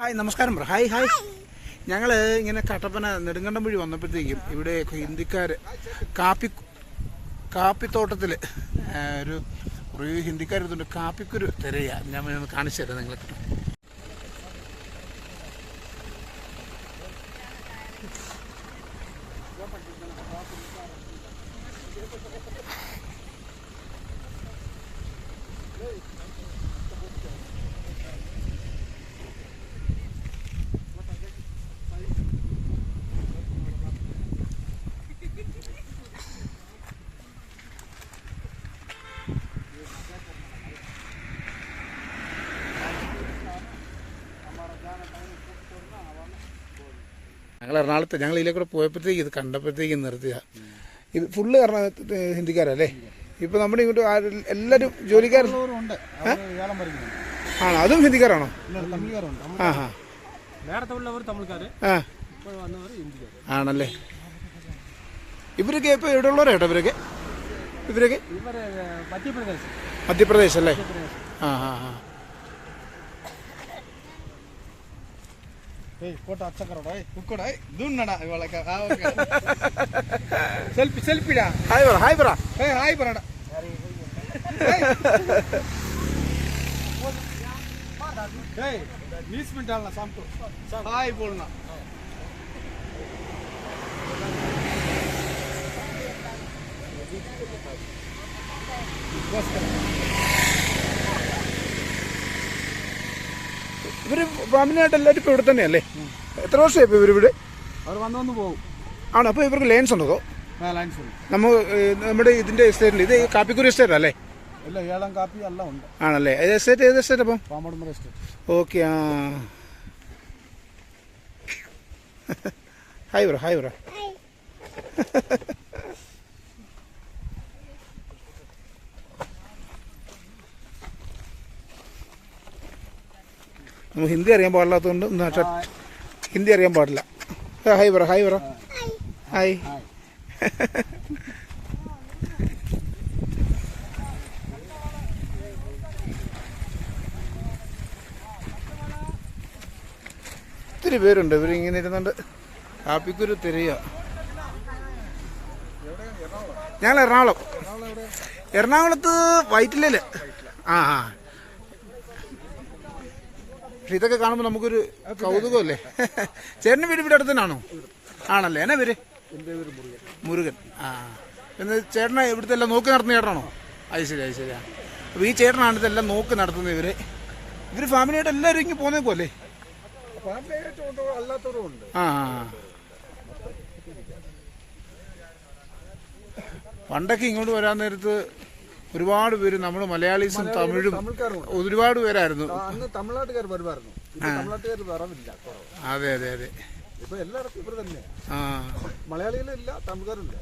Hi നമസ്കാരം bro. Hi hi. ഞങ്ങൾ ഇങ്ങനെ കട്ടപ്പന നെടുങ്കണ്ടം വഴി വന്നപ്പോഴത്തേക്കും ഇവിടെ ഹിന്ദിക്കാർ കാപ്പി കാപ്പിത്തോട്ടത്തിൽ ഒരു കുറേ ഹിന്ദിക്കാർ ഇതുണ്ട്. കാപ്പിക്കുരു തിരയാണ് ഞാൻ ഒന്ന് കാണിച്ചു തരാം നിങ്ങൾക്ക് ഞങ്ങൾ എറണാകുളത്ത് ഞങ്ങൾ ഇതിലെ കൂടെ പോയപ്പോഴത്തേക്ക് ഇത് കണ്ടപ്പോഴത്തേക്ക് നിർത്തിയ ഇത് ഫുള്ള് എറണാകുളത്ത് ഹിന്ദിക്കാരല്ലേ? ഇപ്പൊ നമ്മുടെ ഇങ്ങോട്ട് എല്ലാരും എല്ലാവരും പറിക്കുന്നു ആണോ? അതും ഹിന്ദിക്കാരാണോ? ആ. ഹാ ആ ആണല്ലേ? ഇവരൊക്കെ ഇപ്പൊ എവിടെ ഉള്ളവരാ കേട്ടോ ഇവരൊക്കെ? ഇവരൊക്കെ മധ്യപ്രദേശ്. അല്ലേ ആ ആ ആ டேய் போட்டோ அச்சக்கரோடா குக்கோடா தூண்ணடா இவளுக்கு. செல்ஃபி செல்ஃபிடா ஹாய் பரா ஹாய் பரா ஏய் ஹாய் பராடா. டேய் மீஸ் மிட்டாலா சாம்பு. ஹாய் போலனா. Thank you. ഫാമിലിയായിട്ട് എല്ലാവരും ഇപ്പോൾ ഇവിടെ തന്നെയല്ലേ? എത്ര വർഷമായി ഇപ്പോൾ ഇവരിവിടെ? അവർ വന്നു വന്ന് പോകും. ആണോ? അപ്പോൾ ഇവർക്ക് ലൈൻസ് ഉണ്ടോ നമ്മൾ നമ്മുടെ ഇതിന്റെ എസ്റ്റേറ്റിൽ ഇത് കാപ്പിക്കുരി എസ്റ്റേറ്റ് അല്ലേ? കാപ്പി എല്ലാം ഉണ്ട്. ആണല്ലേ. ഏത് എസ്റ്റേറ്റ് ഏത് എസ്റ്റേറ്റ് അപ്പം? പാമ്പടുമ്പറ എസ്റ്റേറ്റ്. ഓക്കെ ആ. ഹൈ ബ്രോ ഹൈ ബ്രോ നമുക്ക് ഹിന്ദി അറിയാൻ പാടില്ലാത്തതുകൊണ്ട് ഹിന്ദി അറിയാൻ പാടില്ല. ഹായ് പറ ഹായ് പറ. ഹായ്. ഒത്തിരി പേരുണ്ട്. ഇവരിങ്ങനെ ഇരുന്നുണ്ട് കാപ്പിക്കുരു തിരയ. ഞങ്ങൾ എറണാകുളം. എറണാകുളത്ത് വൈറ്റിലല്ലേ? ആ ആ. പക്ഷെ ഇതൊക്കെ കാണുമ്പോൾ നമുക്കൊരു കൗതുകമല്ലേ? ചേട്ടന്റെ വീട് ഇവിടെ അടുത്ത് തന്നെയാണോ ആണല്ലേ? എന്നാ പേര്? മുരുകൻ. ആ. എന്ന് ചേട്ടനെ ഇവിടുത്തെ എല്ലാം നോക്കി നടത്തുന്ന ചേട്ടനാണോ? അത് ശരി അത് ശരിയാ അപ്പോൾ ഈ ചേട്ടനാണ് ഇതെല്ലാം നോക്കി നടത്തുന്നത് ഇവർ. ഇവർ ഫാമിലിയായിട്ട് എല്ലാവരും ഇങ്ങനെ പോന്നേക്കുമല്ലേ ആ. പണ്ടൊക്കെ ഇങ്ങോട്ട് വരാൻ നേരത്ത് ഒരുപാട് പേര് നമ്മൾ മലയാളീസും തമിഴും ഒരുപാട് പേരായിരുന്നു. അന്ന് തമിഴ്നാട്ടുകാർ വരുമായിരുന്നു. ഇപ്പൊ തമിഴ്നാട്ടുകാർ വരവില്ല കുറവ്. അതെ അതെ അതെ. ഇപ്പൊ എല്ലായിടത്തും ഇവർ തന്നെ. ആ. മലയാളികളില്ല തമിഴ്ക്കാരില്ല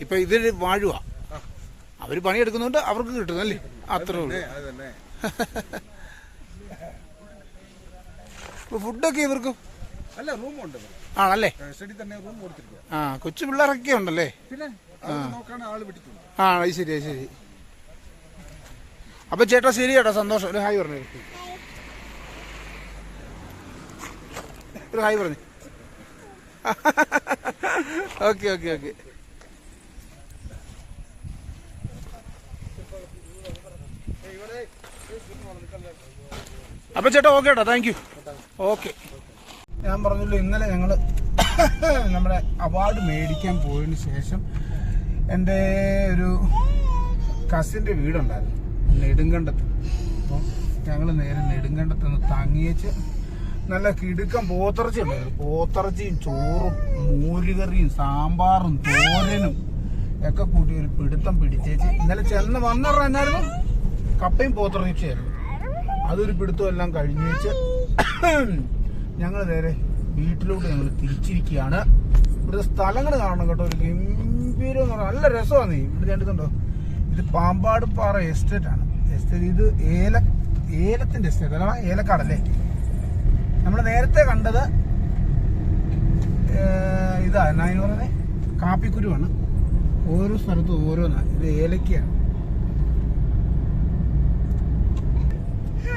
ഇപ്പൊ ഇതിൽ വാഴുക അവർ പണിയെടുക്കുന്നുണ്ട് അവർക്ക് കിട്ടുന്നല്ലേ അത്രേ ഉള്ളൂ. ഫുഡൊക്കെ ഇവർക്ക് അല്ല റൂമുണ്ട് ആണല്ലേ? സ്റ്റഡി തന്നെ റൂം കൊടുത്തിരിക്കുക ആ കൊച്ചു പിള്ളേരൊക്കെ ഉണ്ടല്ലേ? പിന്നെ നോക്കാൻ ആൾ വിട്ടിട്ടുണ്ട്. ആ അത് ശരി അത് ശരി. അപ്പൊ ചേട്ടാ ശരി ചേട്ടാ സന്തോഷം. ഒരു ഹായ് പറഞ്ഞു. ഒരു ഹായ് പറഞ്ഞു. Okay okay okay. അപ്പൊ ചേട്ടാ ഓക്കെ ചേട്ടാ താങ്ക് യു ഓക്കെ ഞാൻ പറഞ്ഞല്ലോ ഇന്നലെ ഞങ്ങൾ നമ്മുടെ അവാർഡ് മേടിക്കാൻ പോയതിന് ശേഷം എന്റെ ഒരു കസിന്റെ വീടുണ്ടായിരുന്നു നെടുങ്കണ്ടത്ത്. അപ്പോൾ ഞങ്ങൾ നേരെ നെടുങ്കണ്ടത്ത് നിന്ന് തങ്ങിയേച്ച് നല്ല കിടുക്കം പോത്തിറച്ചി ഉണ്ടായിരുന്നു. പോത്തിറച്ചിയും ചോറും മോരുകറിയും സാമ്പാറും തോരനും ഒക്കെ കൂട്ടി ഒരു പിടുത്തം പിടിച്ചേച്ച് ഇന്നലെ ചെന്ന് വന്നറ എന്നായിരുന്നു? കപ്പയും പോത്തിറച്ചിയായിരുന്നു അതൊരു പിടുത്തം എല്ലാം കഴിഞ്ഞു വെച്ച് ഞങ്ങൾ നേരെ വീട്ടിലോട്ട് ഞങ്ങൾ തിരിച്ചിരിക്കുകയാണ്. ഇവിടുത്തെ സ്ഥലങ്ങൾ കാണണം കേട്ടോ. ഒരു ഗംഭീരം എന്ന് പറഞ്ഞാൽ നല്ല രസമാണ് ഇവിടെ കണ്ടിട്ടുണ്ടോ ഇത് പാമ്പാട് പാറ എസ്റ്റേറ്റ് ആണ്. എസ്റ്റേറ്റ് ഇത് ഏല ഏലത്തിന്റെ എസ്റ്റേറ്റ് അല്ല? ഏലക്കാടല്ലേ നമ്മൾ നേരത്തെ കണ്ടത് ഇതാ. എന്നാ പറയുന്നത് കാപ്പിക്കുരുവാണ്. ഓരോ സ്ഥലത്തും ഓരോന്നാണ് ഇത് ഏലക്കയാണ്.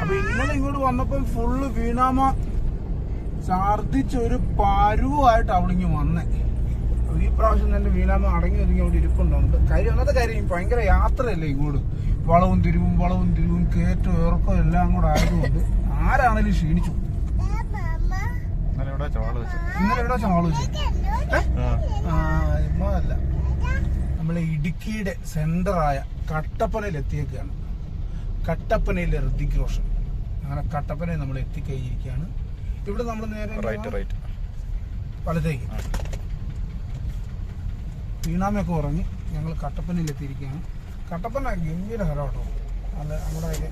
അപ്പൊ ഇങ്ങനെ ഇങ്ങോട്ട് വന്നപ്പം ഫുള്ള് വീണാമ ഛർദിച്ചൊരു പരുവായിട്ട് അവളിങ്ങ് വന്നേ. ഈ പ്രാവശ്യം തന്നെ വീണാമ അടങ്ങി ഒതുങ്ങി അവിടെ ഇരിപ്പുണ്ടുണ്ട് കാര്യം അന്നത്തെ കാര്യം ഭയങ്കര യാത്രയല്ലേ ഇങ്ങോട്ട്? വളവും തിരിവും വളവും തിരിവും കയറ്റവും ഇറക്കവും എല്ലാം കൂടെ ആയതുകൊണ്ട് ആരാണേലും ക്ഷീണിച്ചു ഇന്നലെ ഇവിടെ ചോള വെച്ചു. ഇന്നലെ എവിടെ ചാളു ആ. ആ ഇമ്മല്ല നമ്മളെ ഇടുക്കിയുടെ സെന്ററായ കട്ടപ്പനയിൽ എത്തിയേക്കാണ് കട്ടപ്പനയിലെ ഋതിക് റോഷൻ. അങ്ങനെ കട്ടപ്പനയിൽ നമ്മൾ എത്തിക്കഴിഞ്ഞിരിക്കുകയാണ് ഇവിടെ നമ്മൾ നേരെ റൈറ്റ് റൈറ്റ് വലത്തേക്ക്. വീണാമയൊക്കെ ഉറങ്ങി ഞങ്ങൾ കട്ടപ്പനയിലെത്തിയിരിക്കുകയാണ്. കട്ടപ്പന ഗംഭീര സ്ഥലം കേട്ടോ നല്ല നമ്മുടെ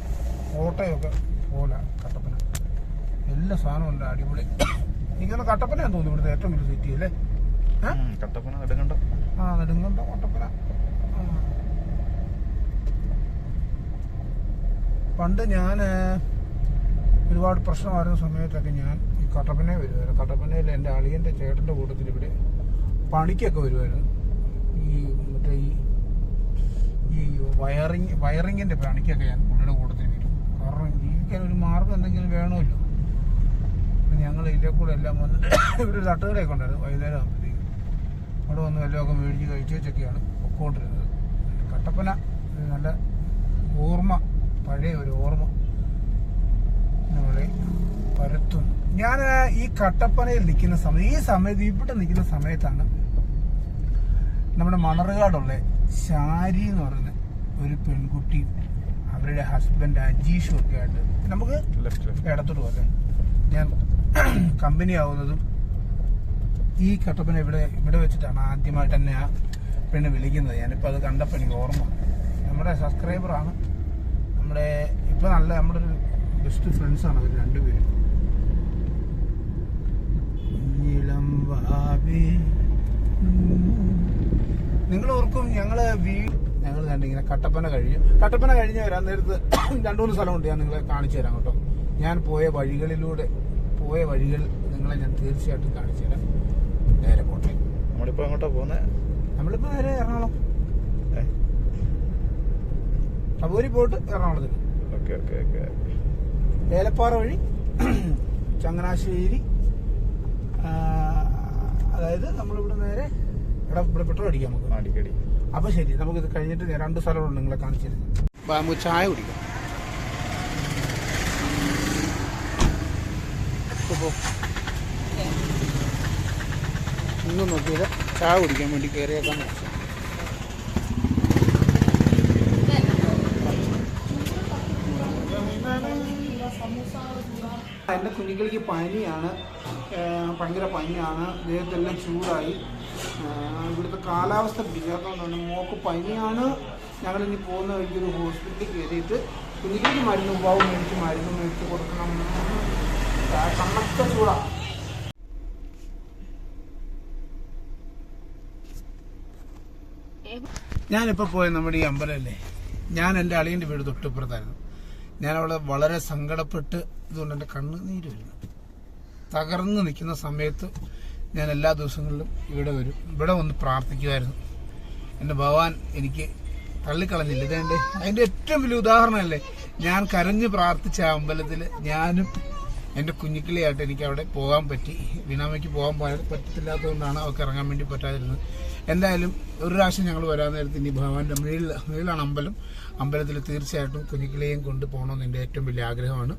കോട്ടയൊക്കെ പോലെ കട്ടപ്പന. എല്ലാ സാധനവും ഉണ്ട് അടിപൊളി. എനിക്കൊന്ന് കട്ടപ്പനയാന്ന് തോന്നുന്നു ഇവിടുത്തെ ഏറ്റവും വലിയ സിറ്റി അല്ലേ? കട്ടപ്പന നെടുങ്കണ്ടം. ആ നെടുങ്കണ്ട കട്ടപ്പന. പണ്ട് ഞാൻ ഒരുപാട് പ്രശ്നമായിരുന്ന സമയത്തൊക്കെ ഞാൻ ഈ കട്ടപ്പന വരുമായിരുന്നു കട്ടപ്പനയിൽ എന്റെ അളിയന്റെ ചേട്ടന്റെ കൂട്ടത്തിൽ ഇവിടെ പണിക്കൊക്കെ വരുമായിരുന്നു ഈ മറ്റേ ഈ ഈ വയറിങ് വയറിങ്ങിന്റെ പണിക്കൊക്കെ ഞാൻ പുള്ളിയുടെ കൂട്ടത്തിൽ വരും. കാരണം ജീവിക്കാൻ ഒരു മാർഗം എന്തെങ്കിലും വേണമല്ലോ. ഞങ്ങൾ ഇതിലെ കൂടെ എല്ലാം വന്ന് ഇവിടെ ഒരു തട്ടുകടയൊക്കെ ഉണ്ടായിരുന്നു വൈകുന്നേരം ആകുമ്പോഴത്തേക്കും. അവിടെ വന്ന് വല്ലതൊക്കെ മേടിച്ച് കഴിച്ച് വെച്ചൊക്കെയാണ് പൊക്കോണ്ടിരുന്നത്. കട്ടപ്പന നല്ല ഓർമ്മ പഴയ ഒരു ഓർമ്മ. നമ്മളെ പരത്തുന്നു. ഞാൻ ഈ കട്ടപ്പനയിൽ നിൽക്കുന്ന സമയത്ത് ഈ സമയത്ത് ഇവിടെ നിൽക്കുന്ന സമയത്താണ് നമ്മുടെ മണർകാടുള്ള ശാരി എന്ന് പറയുന്ന ഒരു പെൺകുട്ടി അവരുടെ ഹസ്ബൻഡ് അജീഷും ഒക്കെ ആയിട്ട് നമുക്ക് ഇടത്തോട്ട് പോലെ ഞാൻ കമ്പനി ആവുന്നതും ഈ കട്ടപ്പന ഇവിടെ ഇവിടെ വെച്ചിട്ടാണ് ആദ്യമായിട്ട് തന്നെ ആ പെണ്ണ് വിളിക്കുന്നത്. ഞാനിപ്പോൾ അത് കണ്ടപ്പോൾ എനിക്ക് ഓർമ്മ നമ്മുടെ സബ്സ്ക്രൈബറാണ് നമ്മുടെ ഇപ്പം നല്ല നമ്മുടെ ഒരു ബെസ്റ്റ് ഫ്രണ്ട്സാണ് അവർ രണ്ടുപേരും. നിങ്ങൾ ഓർക്കും ഞങ്ങൾ വീ ഞങ്ങൾ രണ്ടിങ്ങനെ കട്ടപ്പന കഴിഞ്ഞു. കട്ടപ്പന കഴിഞ്ഞ് വരാൻ നേരത്ത് രണ്ടു മൂന്ന് സ്ഥലമുണ്ട് ഞാൻ നിങ്ങളെ കാണിച്ചു തരാം കേട്ടോ. ഞാൻ പോയ വഴികളിലൂടെ പോയ വഴികൾ നിങ്ങളെ ഞാൻ തീർച്ചയായിട്ടും കാണിച്ചു തരാം. നേരെ പോട്ടെ. നമ്മളിപ്പോ എങ്ങോട്ടാ പോകുന്നത് നമ്മളിപ്പോ നേരെ എറണാകുളം. അബൂരി പോയിട്ട് എറണാകുളത്തേക്ക്. Okay okay okay. ഏലപ്പാറ വഴി ചങ്ങനാശ്ശേരി അതായത് നമ്മളിവിടെ നേരെ ഇവിടെ ഇവിടെ പെട്രോൾ അടിക്കാം നമുക്ക്. അടിക്കടി. അപ്പൊ ശരി നമുക്ക് ഇത് കഴിഞ്ഞിട്ട് രണ്ട് സ്ഥലമുണ്ട് നിങ്ങളെ കാണിച്ചു തരുന്നത് അപ്പൊ നമുക്ക് ചായ കുടിക്കാം. ഇന്ന് നോക്കിയത് ചായ കുടിക്കാൻ വേണ്ടി കയറിയേക്കാൻ വെച്ചു. എന്റെ കുഞ്ഞുങ്ങൾക്ക് പനിയാണ്. ഭയങ്കര പനിയാണ്. ദേഹത്തെല്ലാം ചൂടായി. ഇവിടുത്തെ കാലാവസ്ഥ പിടിക്കാത്തതുകൊണ്ടാണ് മോക്ക് പനിയാണ്. ഞങ്ങളിനി പോകുന്ന വഴിക്ക് ഒരു ഹോസ്പിറ്റലിൽ കയറിയിട്ട് കുഞ്ഞുങ്ങൾക്ക് മരുന്ന് ഉപാവ് മേടിച്ച് മരുന്ന് മേടിച്ച് കൊടുക്കണം. കണ്ണത്ത ചൂടാണ് ഞാനിപ്പോൾ പോയ നമ്മുടെ ഈ അമ്പലമല്ലേ ഞാൻ എന്റെ അളിയന്റെ വീട് തൊട്ടിപ്പുറത്തായിരുന്നു. ഞാൻ അവിടെ വളരെ സങ്കടപ്പെട്ട് ഇതുകൊണ്ട് എന്റെ കണ്ണ് നീര് വരുന്നു. തകർന്ന് നിൽക്കുന്ന സമയത്ത് ഞാൻ എല്ലാ ദിവസങ്ങളിലും ഇവിടെ വരും. ഇവിടെ വന്ന് പ്രാർത്ഥിക്കുമായിരുന്നു. എന്റെ ഭഗവാൻ എനിക്ക് തള്ളിക്കളഞ്ഞില്ല. ഇതേണ്ട അതിന്റെ ഏറ്റവും വലിയ ഉദാഹരണമല്ലേ? ഞാൻ കരഞ്ഞ് പ്രാർത്ഥിച്ച അമ്പലത്തിൽ ഞാനും എന്റെ കുഞ്ഞിക്കിളിയായിട്ട് എനിക്ക് അവിടെ പോകാൻ പറ്റി. വിനാമയ്ക്ക് പോകാൻ പറ്റത്തില്ലാത്തതുകൊണ്ടാണ് അവർക്ക് ഇറങ്ങാൻ വേണ്ടി പറ്റാതിരുന്നത്. എന്തായാലും ഒരു പ്രാവശ്യം ഞങ്ങൾ വരാൻ നേരത്ത് ഇനി ഭഗവാന്റെ മേളിൽ മേളിലാണ് അമ്പലം. അമ്പലത്തിൽ തീർച്ചയായിട്ടും കുഞ്ഞിക്കിളിയെയും കൊണ്ട് പോകണമെന്ന് എന്റെ ഏറ്റവും വലിയ ആഗ്രഹമാണ്.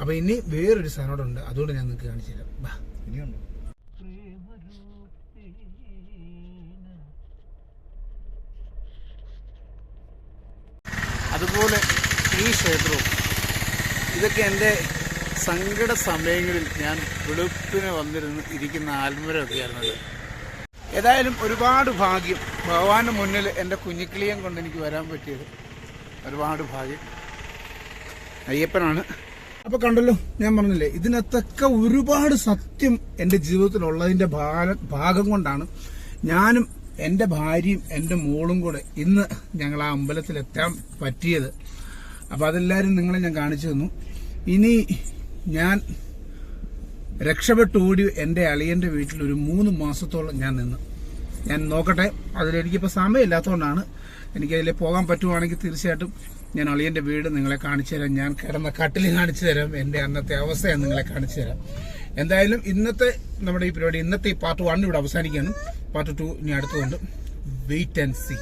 അപ്പോൾ ഇനി വേറൊരു സാധനോടുണ്ട് അതുകൊണ്ട് ഞാൻ നിങ്ങൾക്ക് കാണിച്ചു തരാം. ബാ ഇനിയുണ്ട്. അതുപോലെ ഈ ക്ഷേത്രവും. ഇതൊക്കെ എന്റെ സങ്കട സമയങ്ങളിൽ ഞാൻ വെളുപ്പിന് വന്നിരുന്ന് ഇരിക്കുന്ന ആത്മരമൊക്കെയായിരുന്നു. ഏതായാലും ഒരുപാട് ഭാഗ്യം ഭഗവാന്റെ മുന്നിൽ എന്റെ കുഞ്ഞിക്കിളിയം കൊണ്ട് എനിക്ക് വരാൻ പറ്റിയത്. ഒരുപാട് ഭാഗ്യം. അയ്യപ്പനാണ്. അപ്പൊ കണ്ടല്ലോ ഞാൻ പറഞ്ഞില്ലേ ഇതിനകത്തൊക്കെ ഒരുപാട് സത്യം എന്റെ ജീവിതത്തിലുള്ളതിന്റെ ഭാഗ- കൊണ്ടാണ് ഞാനും എന്റെ ഭാര്യയും എന്റെ മോളും കൂടെ ഇന്ന് ഞങ്ങൾ ആ അമ്പലത്തിൽ എത്താൻ പറ്റിയത്. അപ്പൊ അതെല്ലാവരും നിങ്ങളെ ഞാൻ കാണിച്ചു തന്നു. ഇനി ഞാൻ രക്ഷപ്പെട്ടോടി എന്റെ അളിയന്റെ വീട്ടിൽ ഒരു മൂന്ന് മാസത്തോളം ഞാൻ നിന്ന്. ഞാൻ നോക്കട്ടെ അതിലെനിക്കിപ്പോൾ സമയമില്ലാത്തതുകൊണ്ടാണ് എനിക്കതിൽ പോകാൻ പറ്റുവാണെങ്കിൽ തീർച്ചയായിട്ടും ഞാൻ അളിയന്റെ വീട് നിങ്ങളെ കാണിച്ചു തരാം. ഞാൻ കിടന്ന കട്ടിൽ കാണിച്ചു തരാം. എന്റെ അന്നത്തെ അവസ്ഥ ഞാൻ നിങ്ങളെ കാണിച്ചു തരാം. എന്തായാലും ഇന്നത്തെ നമ്മുടെ ഈ പരിപാടി ഇന്നത്തെ പാർട്ട് വൺ ഇവിടെ അവസാനിക്കുകയാണ്. പാർട്ട് ടു ഇനി അടുത്തുകൊണ്ട് വെയിറ്റ് ആൻഡ് സീ